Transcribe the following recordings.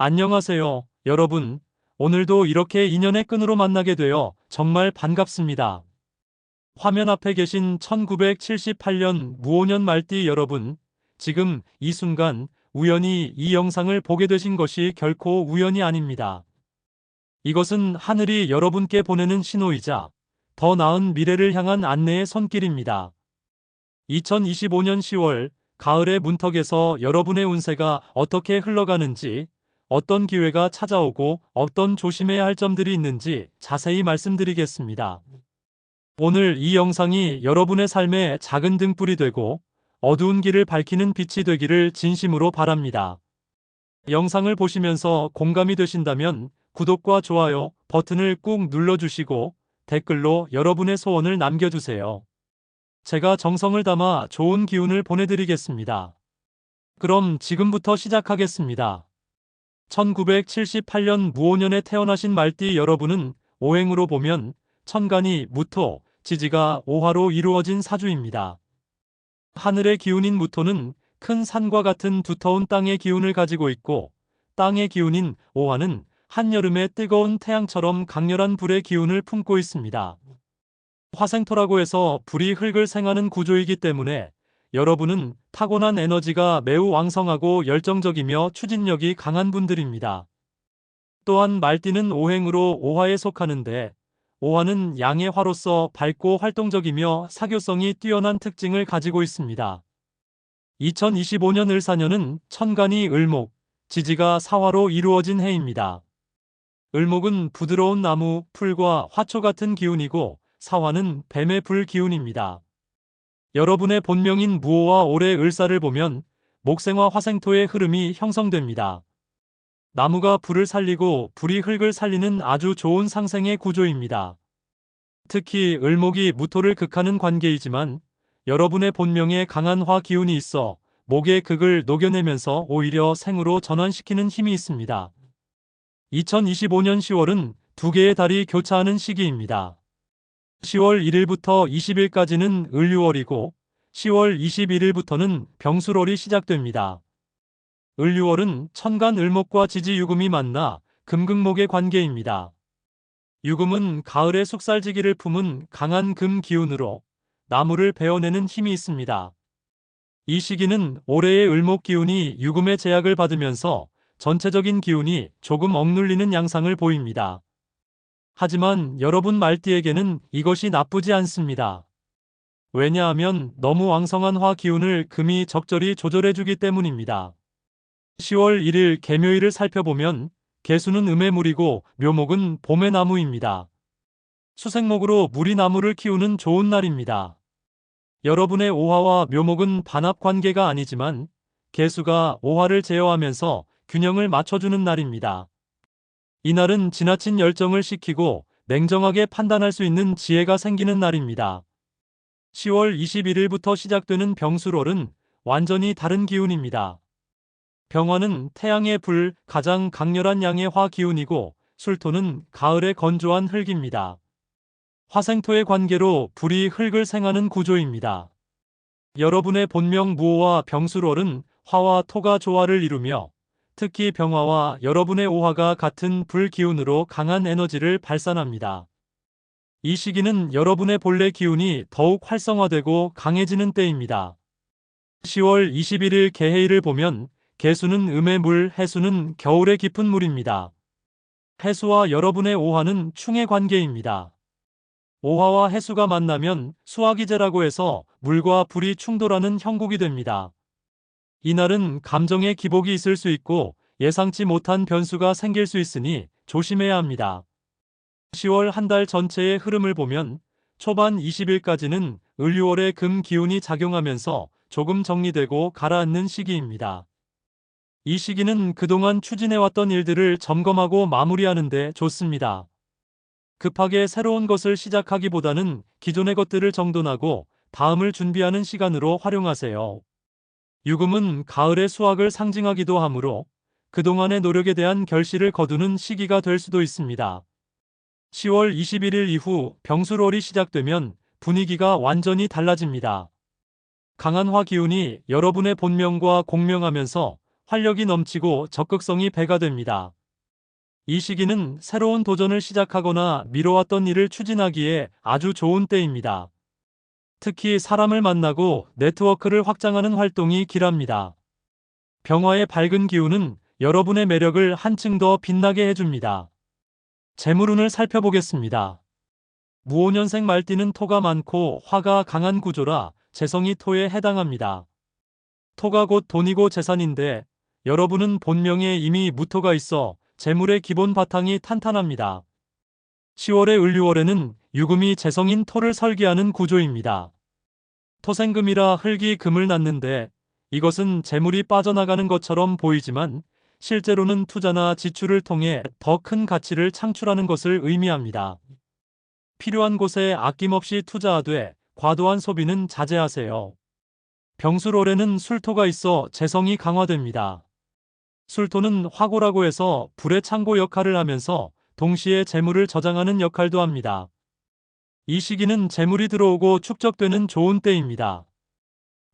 안녕하세요, 여러분. 오늘도 이렇게 인연의 끈으로 만나게 되어 정말 반갑습니다. 화면 앞에 계신 1978년 무오년 말띠 여러분, 지금 이 순간 우연히 이 영상을 보게 되신 것이 결코 우연이 아닙니다. 이것은 하늘이 여러분께 보내는 신호이자 더 나은 미래를 향한 안내의 손길입니다. 2025년 10월 가을의 문턱에서 여러분의 운세가 어떻게 흘러가는지 어떤 기회가 찾아오고 어떤 조심해야 할 점들이 있는지 자세히 말씀드리겠습니다. 오늘 이 영상이 여러분의 삶에 작은 등불이 되고 어두운 길을 밝히는 빛이 되기를 진심으로 바랍니다. 영상을 보시면서 공감이 되신다면 구독과 좋아요 버튼을 꾹 눌러주시고 댓글로 여러분의 소원을 남겨주세요. 제가 정성을 담아 좋은 기운을 보내드리겠습니다. 그럼 지금부터 시작하겠습니다. 1978년 무오년에 태어나신 말띠 여러분은 오행으로 보면 천간이 무토, 지지가 오화로 이루어진 사주입니다. 하늘의 기운인 무토는 큰 산과 같은 두터운 땅의 기운을 가지고 있고 땅의 기운인 오화는 한여름의 뜨거운 태양처럼 강렬한 불의 기운을 품고 있습니다. 화생토라고 해서 불이 흙을 생하는 구조이기 때문에 여러분은 타고난 에너지가 매우 왕성하고 열정적이며 추진력이 강한 분들입니다. 또한 말띠는 오행으로 오화에 속하는데 오화는 양의 화로서 밝고 활동적이며 사교성이 뛰어난 특징을 가지고 있습니다. 2025년 을사년은 천간이 을목, 지지가 사화로 이루어진 해입니다. 을목은 부드러운 나무, 풀과 화초 같은 기운이고 사화는 뱀의 불 기운입니다. 여러분의 본명인 무오와 올해 을사를 보면 목생화 화생토의 흐름이 형성됩니다. 나무가 불을 살리고 불이 흙을 살리는 아주 좋은 상생의 구조입니다. 특히 을목이 무토를 극하는 관계이지만 여러분의 본명에 강한 화 기운이 있어 목의 극을 녹여내면서 오히려 생으로 전환시키는 힘이 있습니다. 2025년 10월은 두 개의 달이 교차하는 시기입니다. 10월 1일부터 20일까지는 을유월이고 10월 21일부터는 병술월이 시작됩니다. 을유월은 천간 을목과 지지 유금이 만나 금극목의 관계입니다. 유금은 가을의 숙살지기를 품은 강한 금 기운으로 나무를 베어내는 힘이 있습니다. 이 시기는 올해의 을목 기운이 유금의 제약을 받으면서 전체적인 기운이 조금 억눌리는 양상을 보입니다. 하지만 여러분 말띠에게는 이것이 나쁘지 않습니다. 왜냐하면 너무 왕성한 화 기운을 금이 적절히 조절해주기 때문입니다. 10월 1일 개묘일을 살펴보면 개수는 음의 물이고 묘목은 봄의 나무입니다. 수생목으로 물이 나무를 키우는 좋은 날입니다. 여러분의 오화와 묘목은 반합 관계가 아니지만 개수가 오화를 제어하면서 균형을 맞춰주는 날입니다. 이날은 지나친 열정을 식히고 냉정하게 판단할 수 있는 지혜가 생기는 날입니다. 10월 21일부터 시작되는 병술월은 완전히 다른 기운입니다. 병화는 태양의 불, 가장 강렬한 양의 화 기운이고 술토는 가을의 건조한 흙입니다. 화생토의 관계로 불이 흙을 생하는 구조입니다. 여러분의 본명 무호와 병술월은 화와 토가 조화를 이루며 특히 병화와 여러분의 오화가 같은 불 기운으로 강한 에너지를 발산합니다. 이 시기는 여러분의 본래 기운이 더욱 활성화되고 강해지는 때입니다. 10월 21일 개해일을 보면 개수는 음의 물, 해수는 겨울의 깊은 물입니다. 해수와 여러분의 오화는 충의 관계입니다. 오화와 해수가 만나면 수화기제라고 해서 물과 불이 충돌하는 형국이 됩니다. 이날은 감정의 기복이 있을 수 있고 예상치 못한 변수가 생길 수 있으니 조심해야 합니다. 10월 한 달 전체의 흐름을 보면 초반 20일까지는 을유월의 금 기운이 작용하면서 조금 정리되고 가라앉는 시기입니다. 이 시기는 그동안 추진해왔던 일들을 점검하고 마무리하는 데 좋습니다. 급하게 새로운 것을 시작하기보다는 기존의 것들을 정돈하고 다음을 준비하는 시간으로 활용하세요. 유금은 가을의 수확을 상징하기도 하므로 그동안의 노력에 대한 결실을 거두는 시기가 될 수도 있습니다. 10월 21일 이후 병술월이 시작되면 분위기가 완전히 달라집니다. 강한 화 기운이 여러분의 본명과 공명하면서 활력이 넘치고 적극성이 배가 됩니다. 이 시기는 새로운 도전을 시작하거나 미뤄왔던 일을 추진하기에 아주 좋은 때입니다. 특히 사람을 만나고 네트워크를 확장하는 활동이 길합니다. 병화의 밝은 기운은 여러분의 매력을 한층 더 빛나게 해줍니다. 재물운을 살펴보겠습니다. 무오년생 말띠는 토가 많고 화가 강한 구조라 재성이 토에 해당합니다. 토가 곧 돈이고 재산인데 여러분은 본명에 이미 무토가 있어 재물의 기본 바탕이 탄탄합니다. 10월의 을류월에는 유금이 재성인 토를 설계하는 구조입니다. 토생금이라 흙이 금을 낳는데 이것은 재물이 빠져나가는 것처럼 보이지만 실제로는 투자나 지출을 통해 더 큰 가치를 창출하는 것을 의미합니다. 필요한 곳에 아낌없이 투자하되 과도한 소비는 자제하세요. 병술월에는 술토가 있어 재성이 강화됩니다. 술토는 화고라고 해서 불의 창고 역할을 하면서 동시에 재물을 저장하는 역할도 합니다. 이 시기는 재물이 들어오고 축적되는 좋은 때입니다.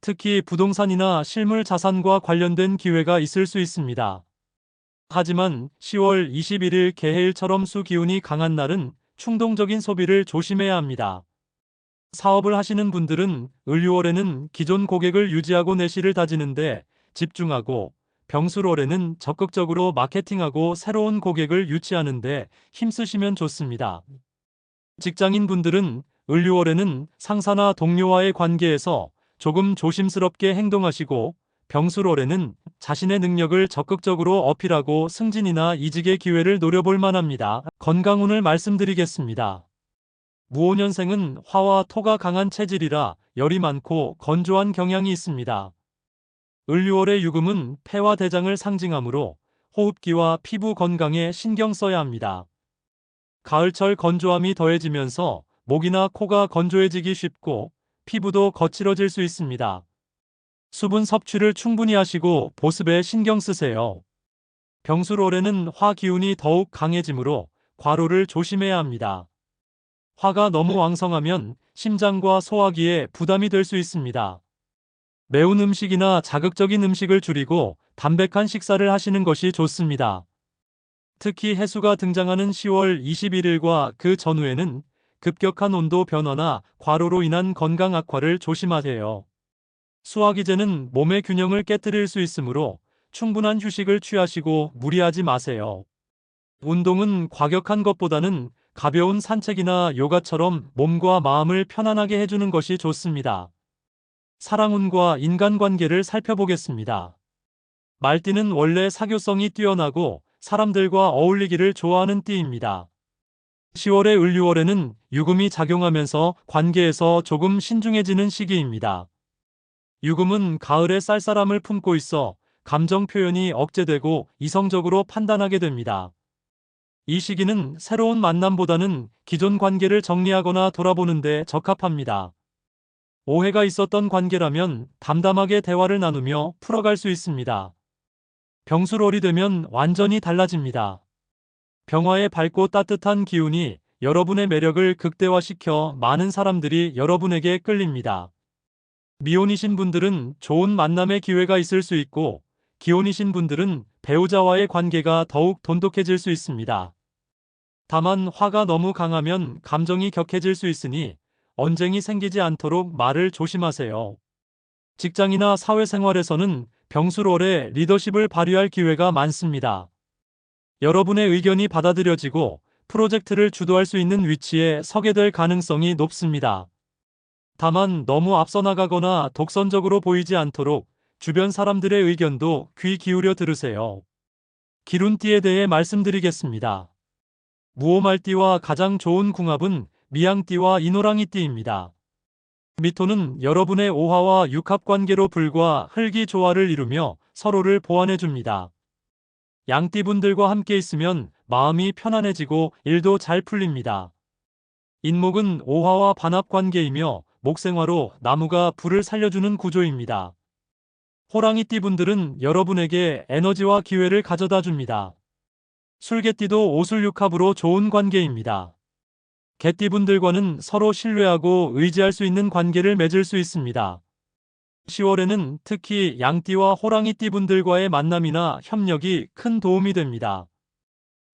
특히 부동산이나 실물 자산과 관련된 기회가 있을 수 있습니다. 하지만 10월 21일 개해일처럼 수 기운이 강한 날은 충동적인 소비를 조심해야 합니다. 사업을 하시는 분들은 을유월에는 기존 고객을 유지하고 내실을 다지는데 집중하고 병술월에는 적극적으로 마케팅하고 새로운 고객을 유치하는데 힘쓰시면 좋습니다. 직장인 분들은 을유월에는 상사나 동료와의 관계에서 조금 조심스럽게 행동하시고 병술월에는 자신의 능력을 적극적으로 어필하고 승진이나 이직의 기회를 노려볼 만합니다. 건강운을 말씀드리겠습니다. 무오년생은 화와 토가 강한 체질이라 열이 많고 건조한 경향이 있습니다. 을유월의 유금은 폐와 대장을 상징하므로 호흡기와 피부 건강에 신경 써야 합니다. 가을철 건조함이 더해지면서 목이나 코가 건조해지기 쉽고 피부도 거칠어질 수 있습니다. 수분 섭취를 충분히 하시고 보습에 신경 쓰세요. 병술월에는 화 기운이 더욱 강해지므로 과로를 조심해야 합니다. 화가 너무 왕성하면 심장과 소화기에 부담이 될 수 있습니다. 매운 음식이나 자극적인 음식을 줄이고 담백한 식사를 하시는 것이 좋습니다. 특히 해수가 등장하는 10월 21일과 그 전후에는 급격한 온도 변화나 과로로 인한 건강 악화를 조심하세요. 수화기제는 몸의 균형을 깨뜨릴 수 있으므로 충분한 휴식을 취하시고 무리하지 마세요. 운동은 과격한 것보다는 가벼운 산책이나 요가처럼 몸과 마음을 편안하게 해주는 것이 좋습니다. 사랑운과 인간관계를 살펴보겠습니다. 말띠는 원래 사교성이 뛰어나고 사람들과 어울리기를 좋아하는 띠입니다. 10월에 을유월에는 유금이 작용하면서 관계에서 조금 신중해지는 시기입니다. 유금은 가을의 쌀쌀함을 품고 있어 감정 표현이 억제되고 이성적으로 판단하게 됩니다. 이 시기는 새로운 만남보다는 기존 관계를 정리하거나 돌아보는데 적합합니다. 오해가 있었던 관계라면 담담하게 대화를 나누며 풀어갈 수 있습니다. 병술월이 되면 완전히 달라집니다. 병화의 밝고 따뜻한 기운이 여러분의 매력을 극대화시켜 많은 사람들이 여러분에게 끌립니다. 미혼이신 분들은 좋은 만남의 기회가 있을 수 있고 기혼이신 분들은 배우자와의 관계가 더욱 돈독해질 수 있습니다. 다만 화가 너무 강하면 감정이 격해질 수 있으니 언쟁이 생기지 않도록 말을 조심하세요. 직장이나 사회생활에서는 병술월에 리더십을 발휘할 기회가 많습니다. 여러분의 의견이 받아들여지고 프로젝트를 주도할 수 있는 위치에 서게 될 가능성이 높습니다. 다만 너무 앞서 나가거나 독선적으로 보이지 않도록 주변 사람들의 의견도 귀 기울여 들으세요. 기룬띠에 대해 말씀드리겠습니다. 무오말띠와 가장 좋은 궁합은 미양띠와 이노랑이띠입니다. 미토는 여러분의 오화와 육합 관계로 불과 흙이 조화를 이루며 서로를 보완해 줍니다. 양띠분들과 함께 있으면 마음이 편안해지고 일도 잘 풀립니다. 인목은 오화와 반합 관계이며 목생화로 나무가 불을 살려주는 구조입니다. 호랑이띠 분들은 여러분에게 에너지와 기회를 가져다 줍니다. 술개띠도 오술육합으로 좋은 관계입니다. 개띠 분들과는 서로 신뢰하고 의지할 수 있는 관계를 맺을 수 있습니다. 10월에는 특히 양띠와 호랑이띠 분들과의 만남이나 협력이 큰 도움이 됩니다.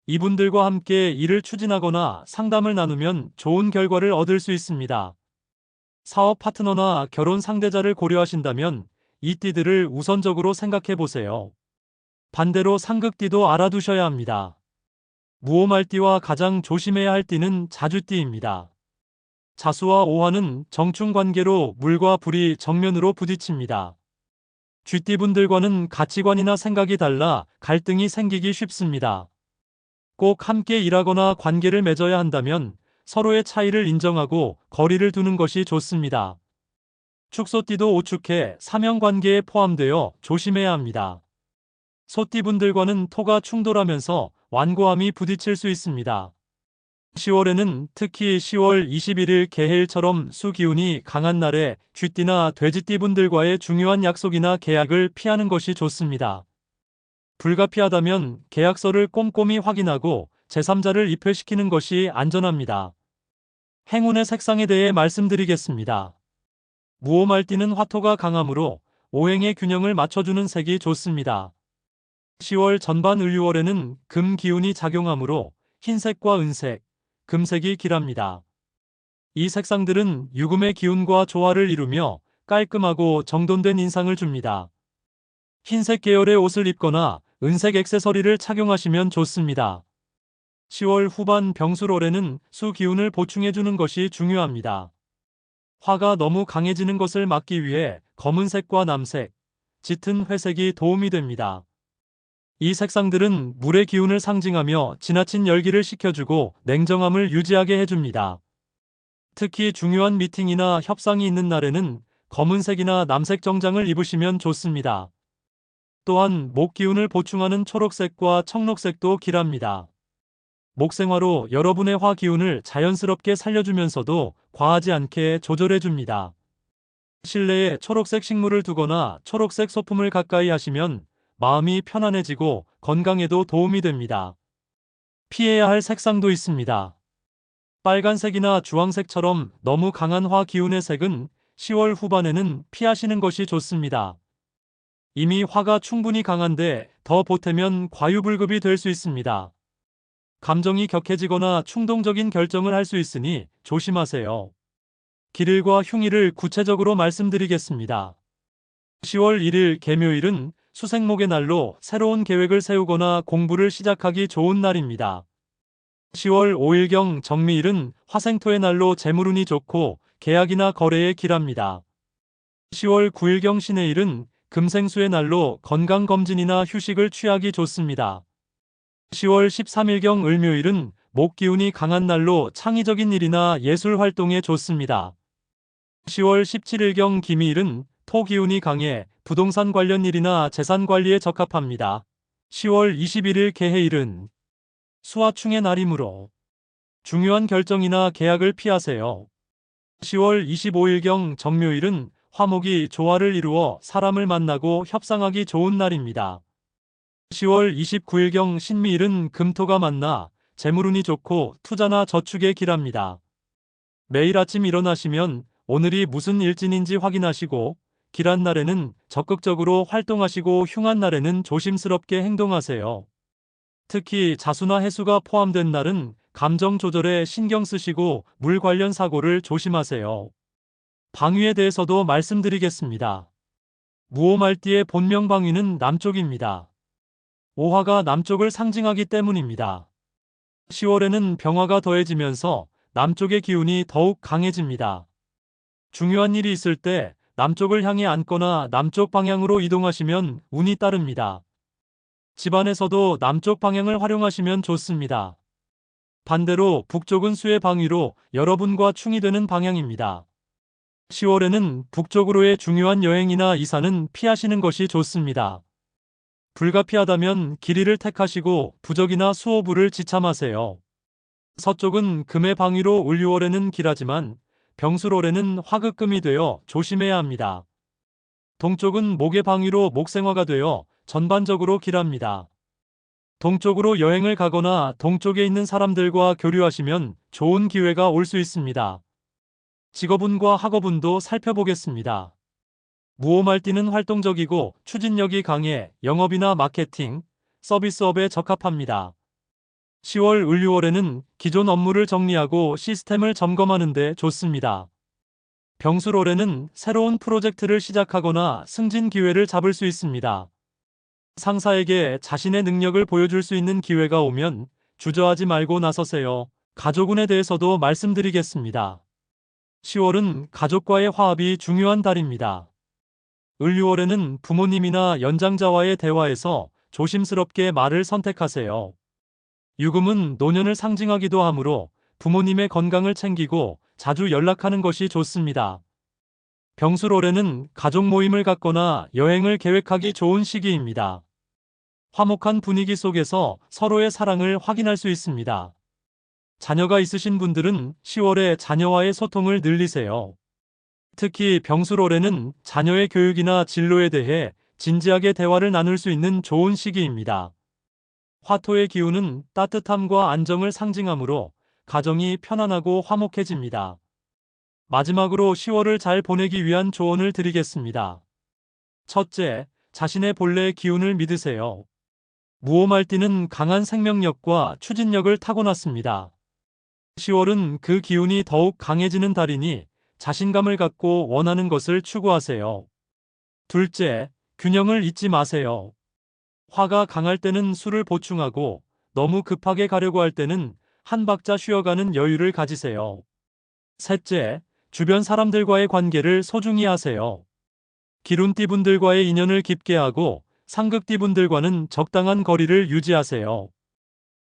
이분들과 함께 일을 추진하거나 상담을 나누면 좋은 결과를 얻을 수 있습니다. 사업 파트너나 결혼 상대자를 고려하신다면 이 띠들을 우선적으로 생각해 보세요. 반대로 상극띠도 알아두셔야 합니다. 무오말띠와 가장 조심해야 할 띠는 자주띠입니다. 자수와 오화는 정충 관계로 물과 불이 정면으로 부딪힙니다. 쥐띠분들과는 가치관이나 생각이 달라 갈등이 생기기 쉽습니다. 꼭 함께 일하거나 관계를 맺어야 한다면 서로의 차이를 인정하고 거리를 두는 것이 좋습니다. 축소띠도 오축해 사명관계에 포함되어 조심해야 합니다. 소띠분들과는 토가 충돌하면서 완고함이 부딪힐 수 있습니다. 10월에는 특히 10월 21일 개해일처럼 수기운이 강한 날에 쥐띠나 돼지띠 분들과의 중요한 약속이나 계약을 피하는 것이 좋습니다. 불가피하다면 계약서를 꼼꼼히 확인하고 제3자를 입회시키는 것이 안전합니다. 행운의 색상에 대해 말씀드리겠습니다. 무오말띠는 화토가 강하므로 오행의 균형을 맞춰주는 색이 좋습니다. 10월 전반 을유월에는 금 기운이 작용하므로 흰색과 은색, 금색이 길합니다. 이 색상들은 유금의 기운과 조화를 이루며 깔끔하고 정돈된 인상을 줍니다. 흰색 계열의 옷을 입거나 은색 액세서리를 착용하시면 좋습니다. 10월 후반 병술월에는 수 기운을 보충해주는 것이 중요합니다. 화가 너무 강해지는 것을 막기 위해 검은색과 남색, 짙은 회색이 도움이 됩니다. 이 색상들은 물의 기운을 상징하며 지나친 열기를 식혀주고 냉정함을 유지하게 해줍니다. 특히 중요한 미팅이나 협상이 있는 날에는 검은색이나 남색 정장을 입으시면 좋습니다. 또한 목 기운을 보충하는 초록색과 청록색도 길합니다. 목생화로 여러분의 화 기운을 자연스럽게 살려주면서도 과하지 않게 조절해줍니다. 실내에 초록색 식물을 두거나 초록색 소품을 가까이 하시면 마음이 편안해지고 건강에도 도움이 됩니다. 피해야 할 색상도 있습니다. 빨간색이나 주황색처럼 너무 강한 화 기운의 색은 10월 후반에는 피하시는 것이 좋습니다. 이미 화가 충분히 강한데 더 보태면 과유불급이 될 수 있습니다. 감정이 격해지거나 충동적인 결정을 할 수 있으니 조심하세요. 길일과 흉일을 구체적으로 말씀드리겠습니다. 10월 1일 개묘일은 수생목의 날로 새로운 계획을 세우거나 공부를 시작하기 좋은 날입니다. 10월 5일경 정미일은 화생토의 날로 재물운이 좋고 계약이나 거래에 길합니다. 10월 9일경 신해일은 금생수의 날로 건강검진이나 휴식을 취하기 좋습니다. 10월 13일경 을묘일은 목기운이 강한 날로 창의적인 일이나 예술 활동에 좋습니다. 10월 17일경 기미일은 토기운이 강해 부동산 관련 일이나 재산 관리에 적합합니다. 10월 21일 개해일은 수화충의 날이므로 중요한 결정이나 계약을 피하세요. 10월 25일경 정묘일은 화목이 조화를 이루어 사람을 만나고 협상하기 좋은 날입니다. 10월 29일경 신미일은 금토가 만나 재물운이 좋고 투자나 저축에 길합니다. 매일 아침 일어나시면 오늘이 무슨 일진인지 확인하시고 길한 날에는 적극적으로 활동하시고 흉한 날에는 조심스럽게 행동하세요. 특히 자수나 해수가 포함된 날은 감정 조절에 신경 쓰시고 물 관련 사고를 조심하세요. 방위에 대해서도 말씀드리겠습니다. 무오말띠의 본명 방위는 남쪽입니다. 오화가 남쪽을 상징하기 때문입니다. 10월에는 병화가 더해지면서 남쪽의 기운이 더욱 강해집니다. 중요한 일이 있을 때 남쪽을 향해 앉거나 남쪽 방향으로 이동하시면 운이 따릅니다. 집안에서도 남쪽 방향을 활용하시면 좋습니다. 반대로 북쪽은 수의 방위로 여러분과 충이 되는 방향입니다. 10월에는 북쪽으로의 중요한 여행이나 이사는 피하시는 것이 좋습니다. 불가피하다면 길이를 택하시고 부적이나 수호부를 지참하세요. 서쪽은 금의 방위로 올 6월에는 길하지만 병술월에는 화극금이 되어 조심해야 합니다. 동쪽은 목의 방위로 목생화가 되어 전반적으로 길합니다. 동쪽으로 여행을 가거나 동쪽에 있는 사람들과 교류하시면 좋은 기회가 올 수 있습니다. 직업운과 학업운도 살펴보겠습니다. 무오말 띠는 활동적이고 추진력이 강해 영업이나 마케팅, 서비스업에 적합합니다. 10월 을유월에는 기존 업무를 정리하고 시스템을 점검하는 데 좋습니다. 병술월에는 새로운 프로젝트를 시작하거나 승진 기회를 잡을 수 있습니다. 상사에게 자신의 능력을 보여줄 수 있는 기회가 오면 주저하지 말고 나서세요. 가족운에 대해서도 말씀드리겠습니다. 10월은 가족과의 화합이 중요한 달입니다. 을유월에는 부모님이나 연장자와의 대화에서 조심스럽게 말을 선택하세요. 유금은 노년을 상징하기도 하므로 부모님의 건강을 챙기고 자주 연락하는 것이 좋습니다. 병술 올해는 가족 모임을 갖거나 여행을 계획하기 좋은 시기입니다. 화목한 분위기 속에서 서로의 사랑을 확인할 수 있습니다. 자녀가 있으신 분들은 10월에 자녀와의 소통을 늘리세요. 특히 병술 올해는 자녀의 교육이나 진로에 대해 진지하게 대화를 나눌 수 있는 좋은 시기입니다. 화토의 기운은 따뜻함과 안정을 상징하므로 가정이 편안하고 화목해집니다. 마지막으로 10월을 잘 보내기 위한 조언을 드리겠습니다. 첫째, 자신의 본래의 기운을 믿으세요. 무오말띠는 강한 생명력과 추진력을 타고났습니다. 10월은 그 기운이 더욱 강해지는 달이니 자신감을 갖고 원하는 것을 추구하세요. 둘째, 균형을 잊지 마세요. 화가 강할 때는 술을 보충하고 너무 급하게 가려고 할 때는 한 박자 쉬어가는 여유를 가지세요. 셋째, 주변 사람들과의 관계를 소중히 하세요. 기룬띠 분들과의 인연을 깊게 하고 상극띠 분들과는 적당한 거리를 유지하세요.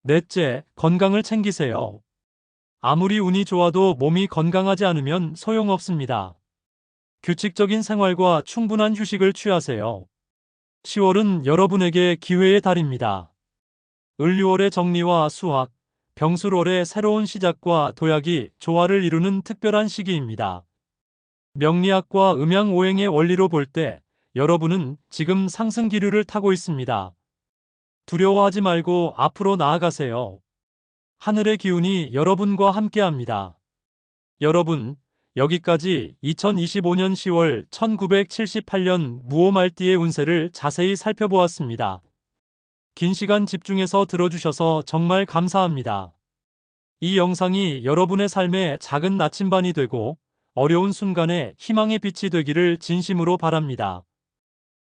넷째, 건강을 챙기세요. 아무리 운이 좋아도 몸이 건강하지 않으면 소용없습니다. 규칙적인 생활과 충분한 휴식을 취하세요. 10월은 여러분에게 기회의 달입니다. 을유월의 정리와 수확, 병술월의 새로운 시작과 도약이 조화를 이루는 특별한 시기입니다. 명리학과 음양오행의 원리로 볼 때 여러분은 지금 상승 기류를 타고 있습니다. 두려워하지 말고 앞으로 나아가세요. 하늘의 기운이 여러분과 함께합니다. 여러분, 여기까지 2025년 10월 1978년 무오말띠의 운세를 자세히 살펴보았습니다. 긴 시간 집중해서 들어주셔서 정말 감사합니다. 이 영상이 여러분의 삶에 작은 나침반이 되고 어려운 순간에 희망의 빛이 되기를 진심으로 바랍니다.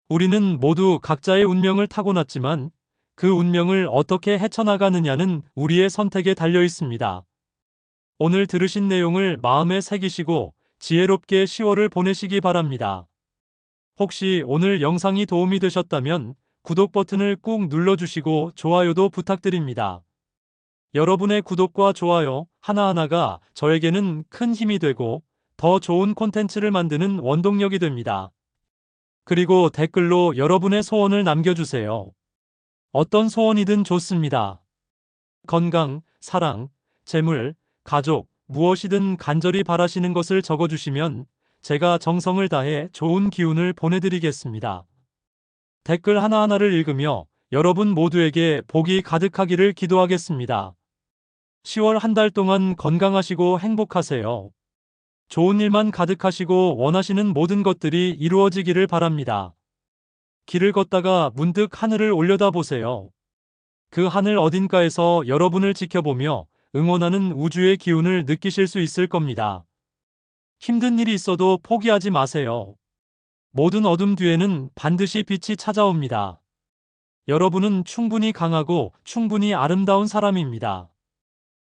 우리는 모두 각자의 운명을 타고났지만 그 운명을 어떻게 헤쳐나가느냐는 우리의 선택에 달려 있습니다. 오늘 들으신 내용을 마음에 새기시고 지혜롭게 10월을 보내시기 바랍니다. 혹시 오늘 영상이 도움이 되셨다면 구독 버튼을 꾹 눌러주시고 좋아요도 부탁드립니다. 여러분의 구독과 좋아요 하나하나가 저에게는 큰 힘이 되고 더 좋은 콘텐츠를 만드는 원동력이 됩니다. 그리고 댓글로 여러분의 소원을 남겨주세요. 어떤 소원이든 좋습니다. 건강, 사랑, 재물, 가족, 무엇이든 간절히 바라시는 것을 적어주시면 제가 정성을 다해 좋은 기운을 보내드리겠습니다. 댓글 하나하나를 읽으며 여러분 모두에게 복이 가득하기를 기도하겠습니다. 10월 한 달 동안 건강하시고 행복하세요. 좋은 일만 가득하시고 원하시는 모든 것들이 이루어지기를 바랍니다. 길을 걷다가 문득 하늘을 올려다 보세요. 그 하늘 어딘가에서 여러분을 지켜보며 응원하는 우주의 기운을 느끼실 수 있을 겁니다. 힘든 일이 있어도 포기하지 마세요. 모든 어둠 뒤에는 반드시 빛이 찾아옵니다. 여러분은 충분히 강하고 충분히 아름다운 사람입니다.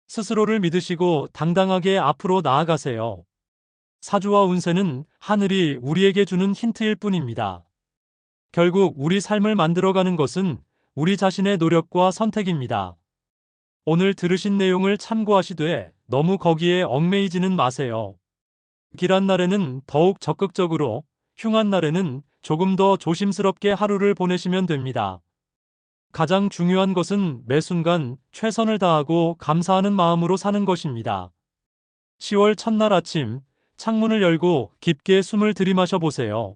스스로를 믿으시고 당당하게 앞으로 나아가세요. 사주와 운세는 하늘이 우리에게 주는 힌트일 뿐입니다. 결국 우리 삶을 만들어가는 것은 우리 자신의 노력과 선택입니다. 오늘 들으신 내용을 참고하시되 너무 거기에 얽매이지는 마세요. 길한 날에는 더욱 적극적으로, 흉한 날에는 조금 더 조심스럽게 하루를 보내시면 됩니다. 가장 중요한 것은 매 순간 최선을 다하고 감사하는 마음으로 사는 것입니다. 10월 첫날 아침 창문을 열고 깊게 숨을 들이마셔 보세요.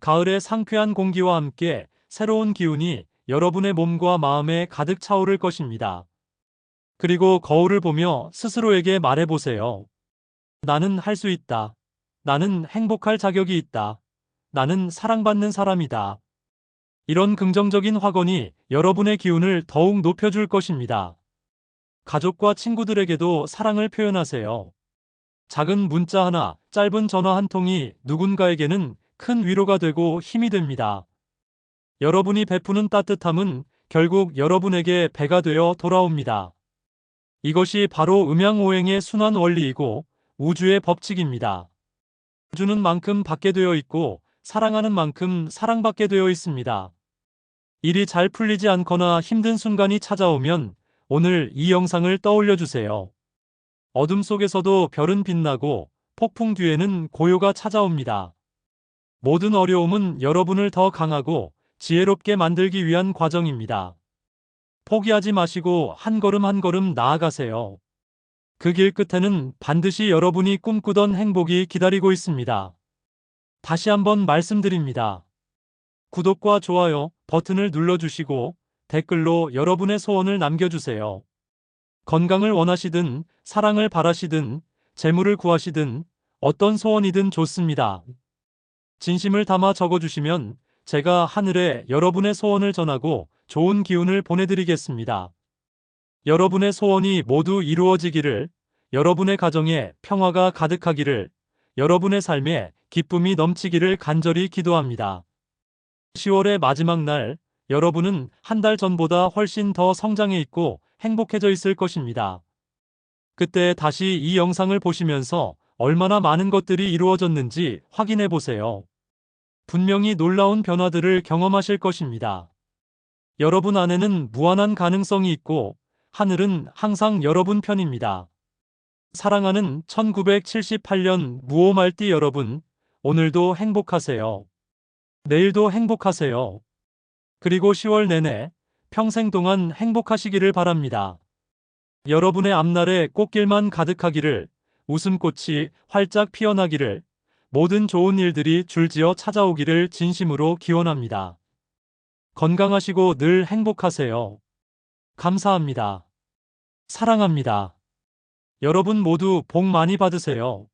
가을의 상쾌한 공기와 함께 새로운 기운이 여러분의 몸과 마음에 가득 차오를 것입니다. 그리고 거울을 보며 스스로에게 말해보세요. 나는 할 수 있다. 나는 행복할 자격이 있다. 나는 사랑받는 사람이다. 이런 긍정적인 확언이 여러분의 기운을 더욱 높여줄 것입니다. 가족과 친구들에게도 사랑을 표현하세요. 작은 문자 하나, 짧은 전화 한 통이 누군가에게는 큰 위로가 되고 힘이 됩니다. 여러분이 베푸는 따뜻함은 결국 여러분에게 배가 되어 돌아옵니다. 이것이 바로 음양오행의 순환 원리이고 우주의 법칙입니다. 주는 만큼 받게 되어 있고 사랑하는 만큼 사랑받게 되어 있습니다. 일이 잘 풀리지 않거나 힘든 순간이 찾아오면 오늘 이 영상을 떠올려 주세요. 어둠 속에서도 별은 빛나고 폭풍 뒤에는 고요가 찾아옵니다. 모든 어려움은 여러분을 더 강하고 지혜롭게 만들기 위한 과정입니다. 포기하지 마시고 한 걸음 한 걸음 나아가세요. 그 길 끝에는 반드시 여러분이 꿈꾸던 행복이 기다리고 있습니다. 다시 한번 말씀드립니다. 구독과 좋아요 버튼을 눌러주시고 댓글로 여러분의 소원을 남겨주세요. 건강을 원하시든 사랑을 바라시든 재물을 구하시든 어떤 소원이든 좋습니다. 진심을 담아 적어주시면 제가 하늘에 여러분의 소원을 전하고 좋은 기운을 보내드리겠습니다. 여러분의 소원이 모두 이루어지기를, 여러분의 가정에 평화가 가득하기를, 여러분의 삶에 기쁨이 넘치기를 간절히 기도합니다. 10월의 마지막 날, 여러분은 한 달 전보다 훨씬 더 성장해 있고 행복해져 있을 것입니다. 그때 다시 이 영상을 보시면서 얼마나 많은 것들이 이루어졌는지 확인해 보세요. 분명히 놀라운 변화들을 경험하실 것입니다. 여러분 안에는 무한한 가능성이 있고 하늘은 항상 여러분 편입니다. 사랑하는 1978년 무오말띠 여러분, 오늘도 행복하세요. 내일도 행복하세요. 그리고 10월 내내 평생 동안 행복하시기를 바랍니다. 여러분의 앞날에 꽃길만 가득하기를, 웃음꽃이 활짝 피어나기를, 모든 좋은 일들이 줄지어 찾아오기를 진심으로 기원합니다. 건강하시고 늘 행복하세요. 감사합니다. 사랑합니다. 여러분 모두 복 많이 받으세요.